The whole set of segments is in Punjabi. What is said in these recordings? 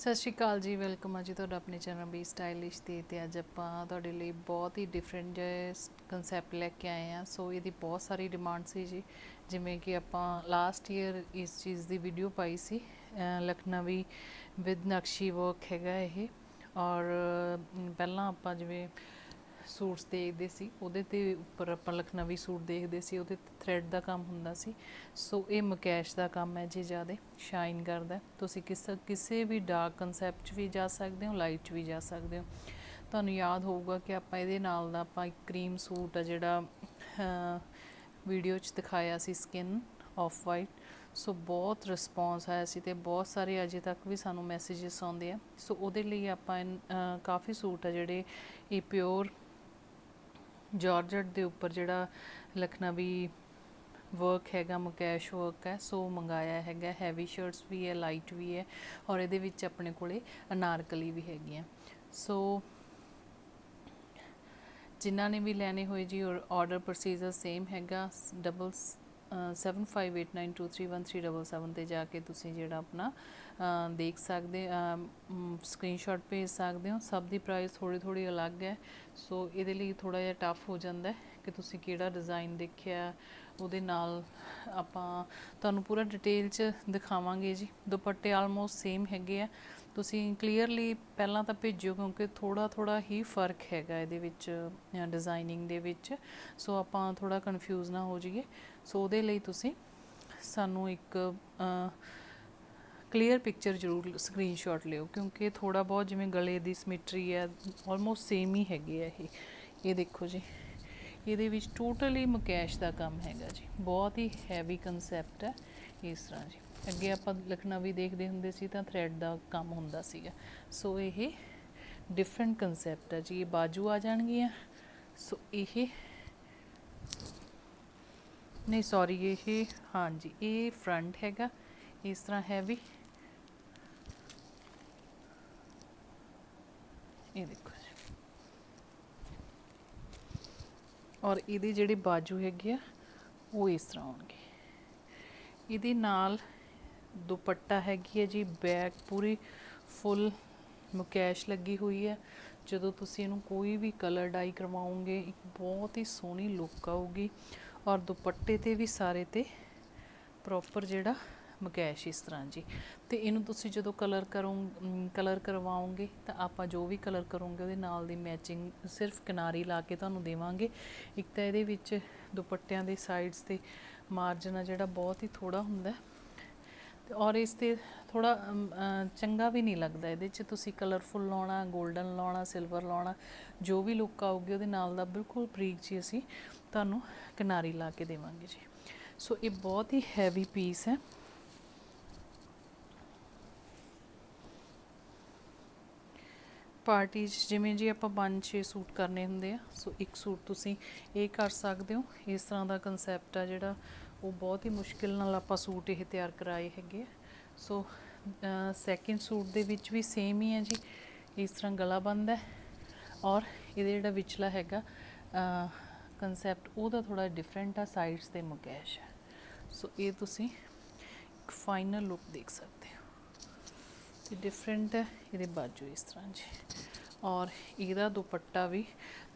ਸਤਿ ਸ਼੍ਰੀ ਅਕਾਲ ਜੀ, ਵੈਲਕਮ ਆ ਜੀ ਤੁਹਾਡਾ ਆਪਣੇ ਚੈਨਲ ਬੀ ਸਟਾਈਲਿਸ਼ ਤੇ ਤੇ ਅੱਜ ਆਪਾਂ ਤੁਹਾਡੇ ਲਈ ਬਹੁਤ ਹੀ ਡਿਫਰੈਂਟ ਜਿਹੇ ਕਨਸੈਪਟ ਲੈ ਕੇ ਆਏ ਆ ਸੋ ਇਹਦੀ ਬਹੁਤ ਸਾਰੀ ਡਿਮਾਂਡ ਸੀ ਜੀ। ਜਿਵੇਂ ਕਿ ਆਪਾਂ ਲਾਸਟ ਈਅਰ ਇਸ ਚੀਜ਼ ਦੀ ਵੀਡੀਓ ਪਾਈ ਸੀ ਲਖਨਵੀ ਵਿਦ ਨਕਸ਼ੀ ਵਰਕ ਹੈਗਾ ਇਹ। ਔਰ ਪਹਿਲਾਂ ਆਪਾਂ ਜਿਵੇਂ ਸੂਟਸ ਦੇਖਦੇ ਸੀ, ਉਹਦੇ ਤੇ ਉੱਪਰ ਆਪਾਂ ਲਖਨਵੀ ਸੂਟ ਦੇਖਦੇ ਸੀ, ਉਹਦੇ ਤੇ ਥ੍ਰੈਡ ਦਾ ਕੰਮ ਹੁੰਦਾ ਸੀ। ਸੋ ਇਹ ਮਕੈਸ਼ ਦਾ ਕੰਮ ਹੈ ਜੀ ਜ਼ਿਆਦਾ ਸ਼ਾਈਨ ਕਰਦਾ ਤੁਸੀਂ ਕਿਸ ਕਿਸੇ ਵੀ ਡਾਰਕ ਕਨਸੈਪਟ 'ਚ ਵੀ ਜਾ ਸਕਦੇ ਹੋ ਲਾਈਟ 'ਚ ਵੀ ਜਾ ਸਕਦੇ ਹੋ। ਤੁਹਾਨੂੰ ਯਾਦ ਹੋਊਗਾ ਕਿ ਆਪਾਂ ਇਹਦੇ ਨਾਲ ਦਾ ਆਪਾਂ ਇੱਕ ਕਰੀਮ ਸੂਟ ਆ ਜਿਹੜਾ ਵੀਡੀਓ 'ਚ ਦਿਖਾਇਆ ਸੀ ਸਕਿਨ ਆਫ ਵਾਈਟ ਸੋ ਬਹੁਤ ਰਿਸਪੌਂਸ ਆਇਆ ਸੀ ਤੇ ਬਹੁਤ ਸਾਰੇ ਅਜੇ ਤੱਕ ਵੀ ਸਾਨੂੰ ਮੈਸੇजेस ਆਉਂਦੇ ਆ। ਸੋ ਉਹਦੇ ਲਈ ਆਪਾਂ ਇਨ- ਕਾਫੀ ਸੂਟ ਆ ਜਿਹੜੇ ਇਹ ਪਿਓਰ ਜਾਰਜਟ ਦੇ ਉੱਪਰ ਜਿਹੜਾ ਲਖਨਵੀ ਵਰਕ ਹੈਗਾ, ਮੁਕੈਸ਼ ਵਰਕ ਹੈ, ਸੋ ਮੰਗਾਇਆ ਹੈਗਾ। ਹੈਵੀ ਸ਼ਰਟਸ ਵੀ ਹੈ ਲਾਈਟ ਵੀ ਹੈ ਔਰ ਇਹਦੇ ਵਿੱਚ ਆਪਣੇ ਕੋਲੇ ਅਨਾਰਕਲੀ ਵੀ ਹੈਗੀਆਂ ਸੋ ਜਿਨ੍ਹਾਂ ਨੇ ਵੀ ਲੈਣੇ ਹੋਏ ਜੀ, ਔਰ ਆਰਡਰ ਪ੍ਰੋਸੀਜਰ ਸੇਮ ਹੈਗਾ ਡਬਲਸ 7589231377 ਤੇ ਜਾ ਕੇ ਤੁਸੀਂ ਜਿਹੜਾ ਆਪਣਾ ਦੇਖ ਸਕਦੇ ਸਕਰੀਨਸ਼ਾਟ ਭੇਜ ਸਕਦੇ ਹੋ। ਸਭ ਦੀ ਪ੍ਰਾਈਸ ਥੋੜੀ ਥੋੜੀ ਅਲੱਗ ਹੈ। ਸੋ ਇਹਦੇ ਲਈ ਥੋੜਾ ਜਿਹਾ ਟਫ ਹੋ ਜਾਂਦਾ ਕਿ ਤੁਸੀਂ ਕਿਹੜਾ ਡਿਜ਼ਾਈਨ ਦੇਖਿਆ ਉਹਦੇ ਨਾਲ ਆਪਾਂ ਤੁਹਾਨੂੰ ਪੂਰਾ ਡਿਟੇਲ ਚ ਦਿਖਾਵਾਂਗੇ ਜੀ। ਦੁਪੱਟੇ ਆਲਮੋਸਟ ਸੇਮ ਹੈਗੇ ਆ। ਤੁਸੀਂ ਕਲੀਅਰਲੀ ਪਹਿਲਾਂ ਤਾਂ ਭੇਜਿਓ ਕਿਉਂਕਿ ਥੋੜਾ ਥੋੜਾ ਹੀ ਫ਼ਰਕ ਹੈਗਾ ਇਹਦੇ ਵਿੱਚ ਡਿਜ਼ਾਈਨਿੰਗ ਦੇ ਵਿੱਚ। ਸੋ ਆਪਾਂ ਥੋੜਾ ਕਨਫਿਊਜ਼ ਨਾ ਹੋ ਜਾਈਏ। ਸੋ ਉਹਦੇ ਲਈ ਤੁਸੀਂ ਸਾਨੂੰ ਇੱਕ ਕਲੀਅਰ ਪਿਕਚਰ ਜ਼ਰੂਰ ਸਕਰੀਨਸ਼ਾਟ ਲਿਓ ਕਿਉਂਕਿ ਥੋੜਾ ਬਹੁਤ ਜਿਵੇਂ ਗਲੇ ਦੀ ਸਿਮੈਟਰੀ ਹੈ ਆਲਮੋਸਟ ਸੇਮ ਹੀ ਹੈਗੀ ਹੈ ਇਹ। ਇਹ ਦੇਖੋ ਜੀ। ਇਹਦੇ ਵਿੱਚ ਟੋਟਲੀ ਮੁਕੈਸ਼ ਦਾ ਕੰਮ ਹੈਗਾ ਜੀ। ਬਹੁਤ ਹੀ ਹੈਵੀ ਕਨਸੈਪਟ ਹੈ ਇਸ ਤਰ੍ਹਾਂ ਜੀ। ਅੱਗੇ ਆਪਾਂ ਲਖਨਵੀ ਦੇਖਦੇ ਹੁੰਦੇ ਸੀ ਤਾਂ ਥ੍ਰੈਡ ਦਾ ਕੰਮ ਹੁੰਦਾ ਸੀਗਾ। ਸੋ ਇਹ ਡਿਫਰੈਂਟ ਕਨਸੈਪਟ ਹੈ ਜੀ। ਇਹ ਬਾਜੂ ਆ ਜਾਣਗੀਆਂ। ਸੋ ਇਹ ਨਹੀਂ ਸੌਰੀ ਇਹ ਹਾਂਜੀ ਇਹ ਫਰੰਟ ਹੈਗਾ। ਇਸ ਤਰ੍ਹਾਂ ਹੈ ਵੀ ਇਹ ਦੇਖੋ ਜੀ। ਔਰ ਇਹਦੇ ਜਿਹੜੇ ਬਾਜੂ ਹੈਗੇ ਆ, ਉਹ ਇਸ ਤਰ੍ਹਾਂ ਹੋਣਗੇ। ਇਹਦੇ ਨਾਲ ਦੁਪੱਟਾ ਹੈਗੀ ਹੈ ਜੀ ਬੈਕ ਪੂਰੀ ਫੁੱਲ ਮੁਕੈਸ਼ ਲੱਗੀ ਹੋਈ ਹੈ। ਜਦੋਂ ਤੁਸੀਂ ਇਹਨੂੰ ਕੋਈ ਵੀ ਕਲਰ ਡਾਈ ਕਰਵਾਓਗੇ, ਇੱਕ ਬਹੁਤ ਹੀ ਸੋਹਣੀ ਲੁੱਕ ਆਊਗੀ ਔਰ ਦੁਪੱਟੇ ਤੇ ਵੀ ਸਾਰੇ ਤੇ ਪ੍ਰੋਪਰ ਜਿਹੜਾ ਮਕੈਸ਼ ਇਸ ਤਰ੍ਹਾਂ ਜੀ। ਤੇ ਇਹਨੂੰ ਤੁਸੀਂ ਜਦੋਂ ਕਲਰ ਕਰੋ ਕਲਰ ਕਰਵਾਓਗੇ ਤਾਂ ਆਪਾਂ ਜੋ ਵੀ ਕਲਰ ਕਰੋਗੇ ਉਹਦੇ ਨਾਲ ਦੀ ਮੈਚਿੰਗ ਸਿਰਫ ਕਿਨਾਰੀ ਲਾ ਕੇ ਤੁਹਾਨੂੰ ਦੇਵਾਂਗੇ। ਇੱਕ ਤਾਂ ਇਹਦੇ ਵਿੱਚ ਦੁਪੱਟਿਆਂ ਦੇ ਸਾਈਡਸ ਤੇ ਮਾਰਜਨ ਆ ਜਿਹੜਾ ਬਹੁਤ ਹੀ ਥੋੜਾ ਹੁੰਦਾ ਔਰ ਇਸ ਤੇ ਥੋੜਾ ਚੰਗਾ ਵੀ ਨਹੀਂ ਲੱਗਦਾ ਇਹਦੇ 'ਚ। ਤੁਸੀਂ ਕਲਰਫੁੱਲ ਲਾਉਣਾ 골ਡਨ ਲਾਉਣਾ ਸਿਲਵਰ ਲਾਉਣਾ, ਜੋ ਵੀ ਲੁੱਕ ਆਊਗੀ ਉਹਦੇ ਨਾਲ ਦਾ ਬਿਲਕੁਲ ਬਰੀਕ ਜੀ ਅਸੀਂ ਤੁਹਾਨੂੰ ਕਿਨਾਰੀ ਲਾ ਕੇ ਦੇਵਾਂਗੇ ਜੀ। ਸੋ ਇਹ ਬਹੁਤ ਹੀ ਹੈਵੀ ਪੀਸ ਹੈ। ਪਾਰਟੀ 'ਚ ਜਿਵੇਂ ਜੀ ਆਪਾਂ 5-6 ਸੂਟ ਕਰਨੇ ਹੁੰਦੇ ਆ ਸੋ ਇੱਕ ਸੂਟ ਤੁਸੀਂ ਇਹ ਕਰ ਸਕਦੇ ਹੋ। ਇਸ ਤਰ੍ਹਾਂ ਦਾ ਕਨਸੈਪਟ ਆ ਜਿਹੜਾ ਉਹ ਬਹੁਤ ਹੀ ਮੁਸ਼ਕਿਲ ਨਾਲ ਆਪਾਂ ਸੂਟ ਇਹ ਤਿਆਰ ਕਰਾਏ ਹੈਗੇ ਆ। ਸੋ ਸੈਕਿੰਡ ਸੂਟ ਦੇ ਵਿੱਚ ਵੀ ਸੇਮ ਹੀ ਹੈ ਜੀ। ਇਸ ਤਰ੍ਹਾਂ ਗਲਾ ਬੰਦ ਹੈ ਔਰ ਇਹਦੇ ਜਿਹੜਾ ਵਿਚਲਾ ਹੈਗਾ ਕਨਸੈਪਟ ਉਹਦਾ ਥੋੜਾ ਡਿਫਰੈਂਟ ਆ ਸਾਈਡਸ ਤੇ ਮੁਕੈਸ਼ ਹੈ। ਸੋ ਇਹ ਤੁਸੀਂ ਇੱਕ ਫਾਈਨਲ ਲੁੱਕ ਦੇਖ ਸਕਦੇ ਹੋ। ਤੇ ਡਿਫਰੈਂਟ ਹੈ, ਇਹਦੇ ਬਾਜੂ ਇਸ ਤਰ੍ਹਾਂ ਜੀ। ਔਰ ਇਹਦਾ ਦੁਪੱਟਾ ਵੀ।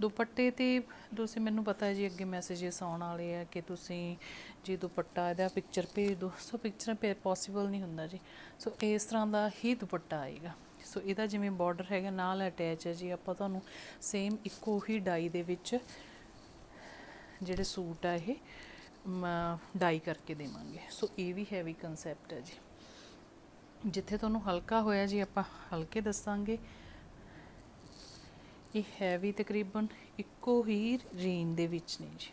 ਦੁਪੱਟੇ ਤੇ ਤੁਸੀਂ ਮੈਨੂੰ ਪਤਾ ਹੈ ਜੀ ਅੱਗੇ ਮੈਸੇजेस ਆਉਣ ਵਾਲੇ ਆ ਕਿ ਤੁਸੀਂ ਜੀ ਦੁਪੱਟਾ ਇਹਦਾ ਪਿਕਚਰ ਭੇਜ ਦਿਓ ਸੋ ਪਿਕਚਰ ਪੇ ਪੋਸੀਬਲ ਨਹੀਂ ਹੁੰਦਾ ਜੀ। ਸੋ ਇਸ ਤਰ੍ਹਾਂ ਦਾ ਹੀ ਦੁਪੱਟਾ ਆਏਗਾ। ਸੋ ਇਹਦਾ ਜਿਵੇਂ ਬਾਰਡਰ ਹੈਗਾ ਨਾਲ ਅਟੈਚ ਹੈ ਜੀ। ਆਪਾਂ ਤੁਹਾਨੂੰ ਸੇਮ ਇੱਕੋ ਹੀ ਡਾਈ ਦੇ ਵਿੱਚ ਜਿਹੜੇ ਸੂਟ ਆ ਇਹ ਡਾਈ ਕਰਕੇ ਦੇਵਾਂਗੇ। ਸੋ ਇਹ ਵੀ ਹੈਵੀ ਕਨਸੈਪਟ ਹੈ ਜੀ। ਜਿੱਥੇ ਤੁਹਾਨੂੰ ਹਲਕਾ ਹੋਇਆ ਜੀ ਆਪਾਂ ਹਲਕੇ ਦੱਸਾਂਗੇ। ਇਹ ਹੈ ਵੀ ਤਕਰੀਬਨ ਇੱਕੋ ਹੀ ਰੇਂਜ ਦੇ ਵਿੱਚ ਨੇ ਜੀ।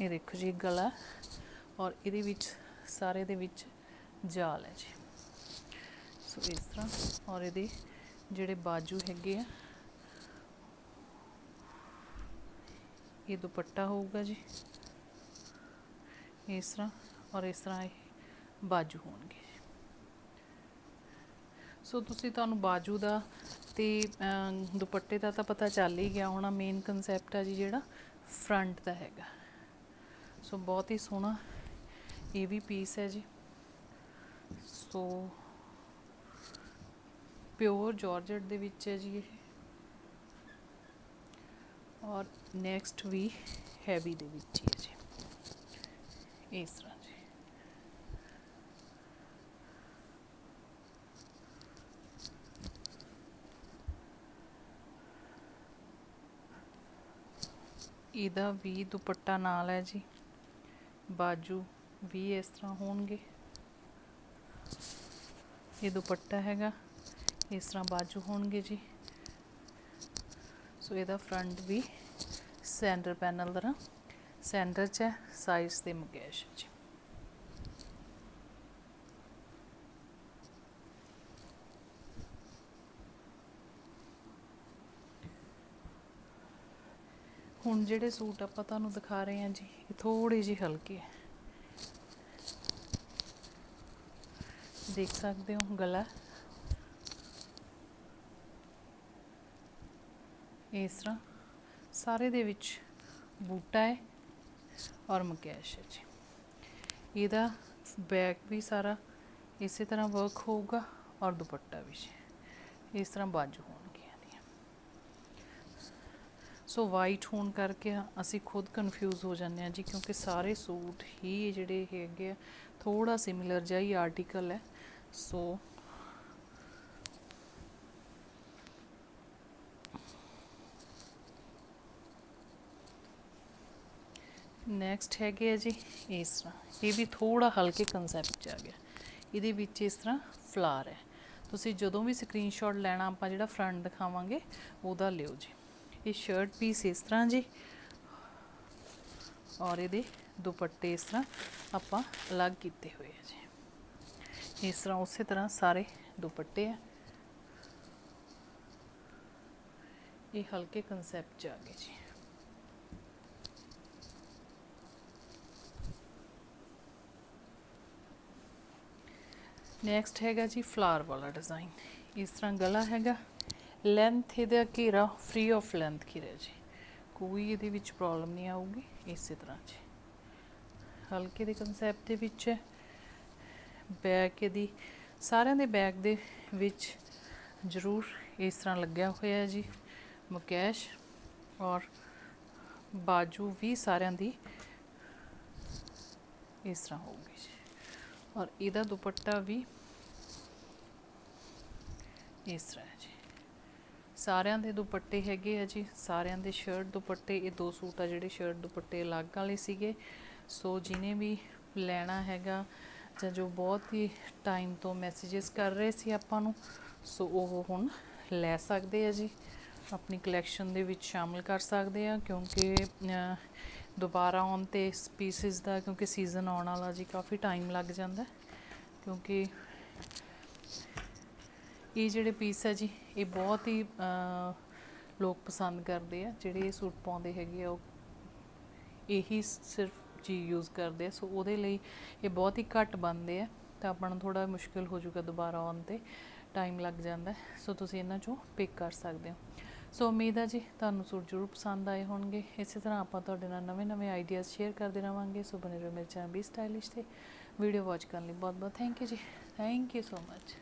ਇਹ ਦੇਖੋ ਜੀ ਗਲਾ ਔਰ ਇਹਦੇ ਵਿੱਚ, ਸਾਰੇ ਦੇ ਵਿੱਚ ਜਾਲ ਹੈ ਜੀ। ਸੋ ਇਸ ਤਰ੍ਹਾਂ ਔਰ ਇਹਦੇ ਜਿਹੜੇ ਬਾਜੂ ਹੈਗੇ ਆ, ਇਹ ਦੁਪੱਟਾ ਹੋਊਗਾ ਜੀ। ਇਸ ਤਰ੍ਹਾਂ ਔਰ ਇਸ ਤਰ੍ਹਾਂ ਇਹ ਬਾਜੂ ਹੋਣਗੇ। ਸੋ ਤੁਸੀਂ ਤੁਹਾਨੂੰ ਬਾਜੂ ਦਾ ਤੇ ਦੁਪੱਟੇ ਦਾ ਤਾਂ ਪਤਾ ਚੱਲ ਹੀ ਗਿਆ ਹੋਣਾ ਮੇਨ ਕਨਸੈਪਟ ਆ ਜੀ ਜਿਹੜਾ ਫਰੰਟ ਦਾ ਹੈਗਾ। ਸੋ ਬਹੁਤ ਹੀ ਸੋਹਣਾ ਇਹ ਵੀ ਪੀਸ ਹੈ ਜੀ। ਸੋ ਪਿਓਰ ਜਾਰਜਟ ਦੇ ਵਿੱਚ ਹੈ ਜੀ ਇਹ। ਔਰ ਨੈਕਸਟ ਵੀ ਹੈਵੀ ਦੇ ਵਿੱਚ ਹੀ ਹੈ ਜੀ। ਇਸ ਤਰ੍ਹਾਂ ਜੀ ਇਹਦਾ ਵੀ ਦੁਪੱਟਾ ਨਾਲ ਹੈ ਜੀ। ਬਾਜੂ ਵੀ ਇਸ ਤਰ੍ਹਾਂ ਹੋਣਗੇ। ਇਹ ਦੁਪੱਟਾ ਹੈਗਾ, ਇਸ ਤਰ੍ਹਾਂ ਬਾਜੂ ਹੋਣਗੇ ਜੀ। ਸੋ ਇਹਦਾ ਫਰੰਟ ਵੀ ਸੈਂਟਰ ਪੈਨਲ ਦਾ ਸੈਂਟਰ 'ਚ ਹੈ ਸਾਈਜ਼ ਤੇ ਮੁਕੇਸ਼ ਜੀ। ਹੁਣ ਜਿਹੜੇ ਸੂਟ ਆਪਾਂ ਤੁਹਾਨੂੰ ਦਿਖਾ ਰਹੇ ਹਾਂ ਜੀ, ਇਹ ਥੋੜੇ ਜਿਹੇ ਹਲਕੇ ਹੈ ਦੇਖ ਸਕਦੇ ਹੋ ਗਲਾ। ਇਸ ਤਰ੍ਹਾਂ ਸਾਰੇ ਦੇ ਵਿੱਚ ਬੂਟਾ ਹੈ ਔਰ ਮਕੈਸ਼ ਹੈ ਜੀ। ਇਹਦਾ ਬੈਕ ਵੀ ਸਾਰਾ ਇਸੇ ਤਰ੍ਹਾਂ ਵਰਕ ਹੋਊਗਾ ਔਰ ਦੁਪੱਟਾ ਵੀ ਜੀ। ਇਸ ਤਰ੍ਹਾਂ ਬਾਜੂ ਹੋਣਗੀਆਂ ਸੋ ਵਾਈਟ ਹੋਣ ਕਰਕੇ ਅਸੀਂ ਖੁਦ ਕਨਫਿਊਜ਼ ਹੋ ਜਾਂਦੇ ਹਾਂ ਜੀ, ਕਿਉਂਕਿ ਸਾਰੇ ਸੂਟ ਹੀ ਜਿਹੜੇ ਹੈਗੇ ਆ ਥੋੜਾ ਸਿਮਿਲਰ ਜਿਹਾ ਹੀ ਆਰਟੀਕਲ ਹੈ। ਸੋ ਨੈਕਸਟ ਹੈਗੇ ਆ ਜੀ, ਇਸ ਤਰ੍ਹਾਂ। ਇਹ ਵੀ ਥੋੜਾ ਹਲਕੇ ਕਨਸੈਪਟ ਚ ਆ ਗਿਆ। ਇਹਦੇ ਵਿੱਚ ਇਸ ਤਰ੍ਹਾਂ ਫਲਾਰ ਹੈ। ਤੁਸੀਂ ਜਦੋਂ ਵੀ ਸਕਰੀਨਸ਼ਾਟ ਲੈਣਾ, ਆਪਾਂ ਜਿਹੜਾ ਫਰੰਟ ਦਿਖਾਵਾਂਗੇ, ਉਹਦਾ ਲਿਓ ਜੀ। ਇਹ ਸ਼ਰਟ ਪੀਸ ਇਸ ਤਰ੍ਹਾਂ ਜੀ। ਔਰ ਇਹਦੇ ਦੁਪੱਟੇ ਇਸ ਤਰ੍ਹਾਂ ਆਪਾਂ ਅਲੱਗ ਕੀਤੇ ਹੋਏ ਆ ਜੀ। ਇਸ ਤਰ੍ਹਾਂ ਉਸੇ ਤਰ੍ਹਾਂ ਸਾਰੇ ਦੁਪੱਟੇ ਆ। ਇਹ ਹਲਕੇ ਕਨਸੈਪਟ ਚ ਆ ਗਏ ਜੀ। ਨੈਕਸਟ ਹੈਗਾ ਜੀ ਫਲਾਰ ਵਾਲਾ ਡਿਜ਼ਾਈਨ ਇਸ ਤਰ੍ਹਾਂ ਗਲਾ ਹੈਗਾ। ਲੈਂਥ ਇਹਦਾ ਘੇਰਾ ਫ੍ਰੀ ਆਫ ਲੈਂਥ ਘੇਰਾ ਜੀ। ਕੋਈ ਇਹਦੇ ਵਿੱਚ ਪ੍ਰੋਬਲਮ ਨਹੀਂ ਆਊਗੀ, ਇਸੇ ਤਰ੍ਹਾਂ ਜੀ। ਹਲਕੇ ਦੇ ਕਨਸੈਪਟ ਦੇ ਵਿੱਚ ਬੈਕ ਇਹਦੀ, ਸਾਰਿਆਂ ਦੇ ਬੈਕ ਦੇ ਵਿੱਚ ਜ਼ਰੂਰ ਇਸ ਤਰ੍ਹਾਂ ਲੱਗਿਆ ਹੋਇਆ ਹੈ ਜੀ। ਮੁਕੈਸ਼ ਔਰ ਬਾਜੂ ਵੀ ਸਾਰਿਆਂ ਦੀ ਇਸ ਤਰ੍ਹਾਂ ਹੋਊਗੀ ਜੀ। ਔਰ ਇਹਦਾ ਦੁਪੱਟਾ ਵੀ ਇਸ ਤਰ੍ਹਾਂ ਹੈ ਜੀ। ਸਾਰਿਆਂ ਦੇ ਦੁਪੱਟੇ ਹੈਗੇ ਆ ਜੀ, ਸਾਰਿਆਂ ਦੇ ਸ਼ਰਟ ਦੁਪੱਟੇ, ਇਹ ਦੋ ਸੂਟ ਆ ਜਿਹੜੇ ਸ਼ਰਟ ਦੁਪੱਟੇ ਅਲੱਗ ਵਾਲੇ ਸੀਗੇ। ਸੋ ਜਿਨੇ ਵੀ ਲੈਣਾ ਹੈਗਾ ਜਾਂ ਜੋ ਬਹੁਤ ਹੀ ਟਾਈਮ ਤੋਂ ਮੈਸੇजेस ਕਰ ਰਹੇ ਸੀ ਆਪਾਂ ਨੂੰ, ਸੋ ਉਹ ਹੁਣ ਲੈ ਸਕਦੇ ਆ ਜੀ। ਆਪਣੀ ਕਲੈਕਸ਼ਨ ਦੇ ਵਿੱਚ ਸ਼ਾਮਿਲ ਕਰ ਸਕਦੇ ਆ ਕਿਉਂਕਿ ਦੁਬਾਰਾ ਆਉਣ ਤੇ ਇਸ ਪੀਸਿਸ ਦਾ ਕਿਉਂਕਿ ਸੀਜ਼ਨ ਆਉਣ ਵਾਲਾ ਜੀ ਕਾਫੀ ਟਾਈਮ ਲੱਗ ਜਾਂਦਾ। ਕਿਉਂਕਿ ਇਹ ਜਿਹੜੇ ਪੀਸ ਹੈ ਜੀ, ਇਹ ਬਹੁਤ ਹੀ ਲੋਕ ਪਸੰਦ ਕਰਦੇ ਆ, ਜਿਹੜੇ ਇਹ ਸੂਟ ਪਾਉਂਦੇ ਹੈਗੇ ਆ, ਉਹ ਇਹੀ ਸਿਰਫ ਜੀ ਯੂਜ਼ ਕਰਦੇ ਆ, ਸੋ ਉਹਦੇ ਲਈ ਇਹ ਬਹੁਤ ਹੀ ਘੱਟ ਬਣਦੇ ਆ, ਤਾਂ ਆਪਾਂ ਨੂੰ ਥੋੜਾ ਮੁਸ਼ਕਿਲ ਹੋ ਜਾਊਗਾ ਦੁਬਾਰਾ ਆਉਣ ਤੇ ਟਾਈਮ ਲੱਗ ਜਾਂਦਾ ਸੋ ਤੁਸੀਂ ਇਹਨਾਂ ਚੋਂ ਪਿਕ ਕਰ ਸਕਦੇ ਹੋ। ਸੋ ਉਮੀਦ ਹੈ ਜੀ, ਤੁਹਾਨੂੰ ਸੂਟ ਜ਼ਰੂਰ ਪਸੰਦ ਆਏ ਹੋਣਗੇ। ਇਸੇ ਤਰ੍ਹਾਂ ਆਪਾਂ ਤੁਹਾਡੇ ਨਾਲ ਨਵੇਂ-ਨਵੇਂ ਆਈਡੀਆਜ਼ ਸ਼ੇਅਰ ਕਰਦੇ ਰਵਾਂਗੇ, ਸੋ ਬਨੇ ਰਹੋ ਮੇਰੇ ਚੈਨਲ ਵੀ ਸਟਾਈਲਿਸ਼ ਤੇ। ਵੀਡੀਓ ਵਾਚ ਕਰਨ ਲਈ ਬਹੁਤ-ਬਹੁਤ ਥੈਂਕ ਯੂ ਜੀ। Thank you so much